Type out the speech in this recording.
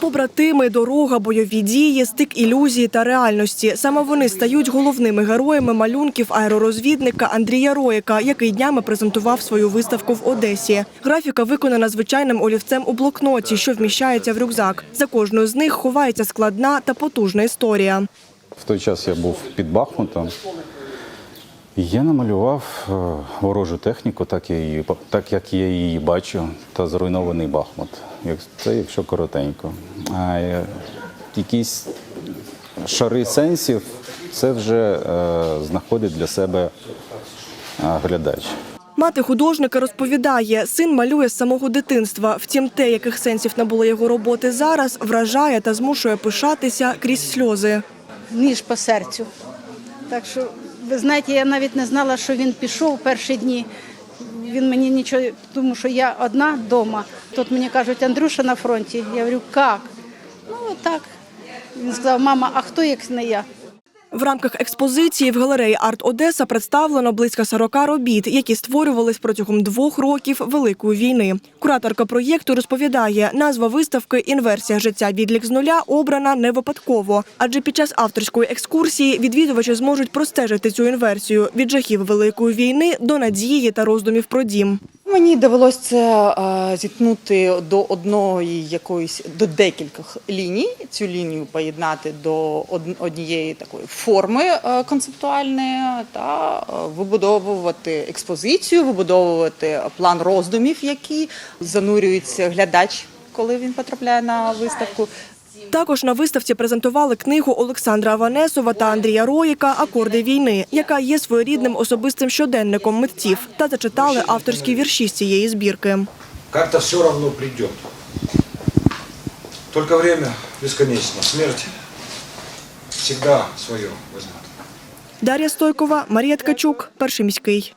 Побратими, дорога, бойові дії, стик ілюзії та реальності. Саме вони стають головними героями малюнків аеророзвідника Андрія Роїка, який днями презентував свою виставку в Одесі. Графіка виконана звичайним олівцем у блокноті, що вміщається в рюкзак. За кожною з них ховається складна та потужна історія. В той час я був під Бахмутом. Я намалював е, ворожу техніку, так, я її, так як я її бачу, та зруйнований Бахмут. Як- Це якщо коротенько. А е, якісь шари сенсів це вже е, знаходить для себе е, глядач. Мати художника розповідає, син малює з самого дитинства. Втім, те, яких сенсів набули його роботи зараз, вражає та змушує пишатися крізь сльози. ніж по серцю. Так що, ви знаєте, я навіть не знала, що він пішов перші дні. Він мені нічого, тому що я одна вдома. Тут мені кажуть, Андрюша на фронті. Я говорю, як? Ну, так. Він сказав, мама, а хто як не я? В рамках експозиції в галереї Арт Одеса представлено близько 40 робіт, які створювались протягом двох років Великої війни. Кураторка проєкту розповідає, назва виставки Інверсія життя відлік з нуля обрана не випадково, адже під час авторської екскурсії відвідувачі зможуть простежити цю інверсію від жахів Великої війни до надії та роздумів про дім. Мені довелося це е, зіткнути до одної якоїсь до декількох ліній. Цю лінію поєднати до од- однієї такої форми е, концептуальної та е, вибудовувати експозицію, вибудовувати план роздумів, які занурюється глядач, коли він потрапляє на виставку. Також на виставці презентували книгу Олександра Аванесова та Андрія Роїка Акорди війни, яка є своєрідним особистим щоденником митців, та зачитали авторські вірші з цієї збірки. Как-то все равно придет. Только время бесконечно. Смерть всегда свое возьмет. Дар'я Стойкова, Марія Ткачук, Перший міський.